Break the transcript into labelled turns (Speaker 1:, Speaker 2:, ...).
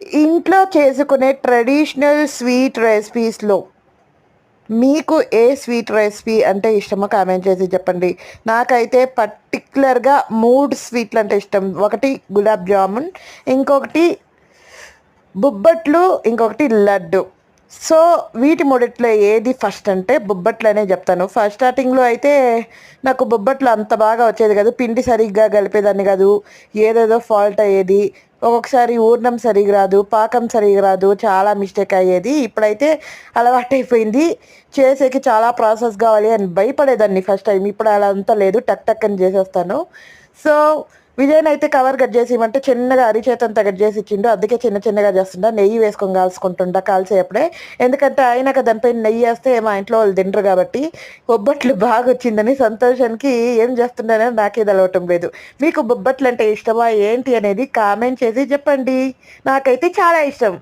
Speaker 1: ఇంట్లో చేసుకునే traditional sweet రెసిపీస్లో మీకు ఏ స్వీట్ రెసిపీ అంటే ఇష్టమో కామెంట్ చేసి చెప్పండి. నాకైతే పర్టికులర్గా మూడు స్వీట్లు అంటే ఇష్టం. ఒకటి గులాబ్ జామున్ ఇంకొకటి బుబ్బట్లు ఇంకొకటి లడ్డు. సో వీటి మూడిట్లో ఏది ఫస్ట్ అంటే బొబ్బట్లు అనే చెప్తాను. ఫస్ట్ స్టార్టింగ్లో అయితే నాకు బొబ్బట్లు అంత బాగా వచ్చేది కాదు. పిండి సరిగ్గా కలిపేదాన్ని కాదు. ఏదేదో ఫాల్ట్ అయ్యేది. ఒక్కొక్కసారి ఊర్ణం సరిగా రాదు. పాకం సరిగా రాదు. చాలా మిస్టేక్ అయ్యేది. ఇప్పుడైతే అలవాటైపోయింది. చేసేకి చాలా ప్రాసెస్ కావాలి అని భయపడేదాన్ని ఫస్ట్ టైం ఇప్పుడు అలా అంతా లేదు. టక్ టక్ అని చేసేస్తాను. సో విజయన్ అయితే కవర్ కట్ చేసి ఇవ్వమంటే చిన్నగా అరిచేతంతా కట్ చేసి ఇచ్చిండు. అందుకే చిన్న చిన్నగా చేస్తుంటా నెయ్యి వేసుకొని కాల్చుకుంటుంటా కాల్చేప్పుడే ఎందుకంటే అయినాక దానిపైన నెయ్యి వేస్తే మా ఇంట్లో వాళ్ళు తినరు కాబట్టి బొబ్బట్లు బాగా వచ్చిందని సంతోషానికి ఏం చేస్తుండని నాకే తెలవటం లేదు. మీకు బొబ్బట్లు అంటే ఇష్టమా ఏంటి అనేది కామెంట్ చేసి చెప్పండి. నాకైతే చాలా ఇష్టం.